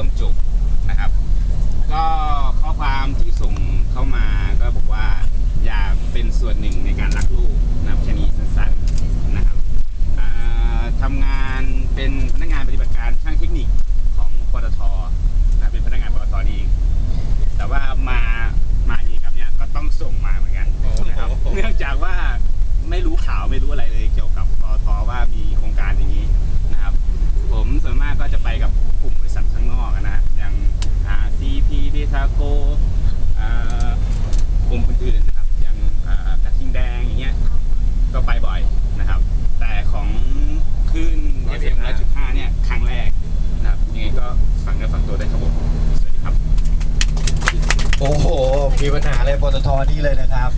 xâm chủng ก็ไปบ่อยนะครับ แต่ของคลื่น FM 100.5เนี่ยครั้งแรกนะครับยังไงก็ฝังเนื้อฝังตัวได้วยครับผมสวัสดีครับ โอ้โห มีปัญหาอะไรปตทนี่เลยนะครับ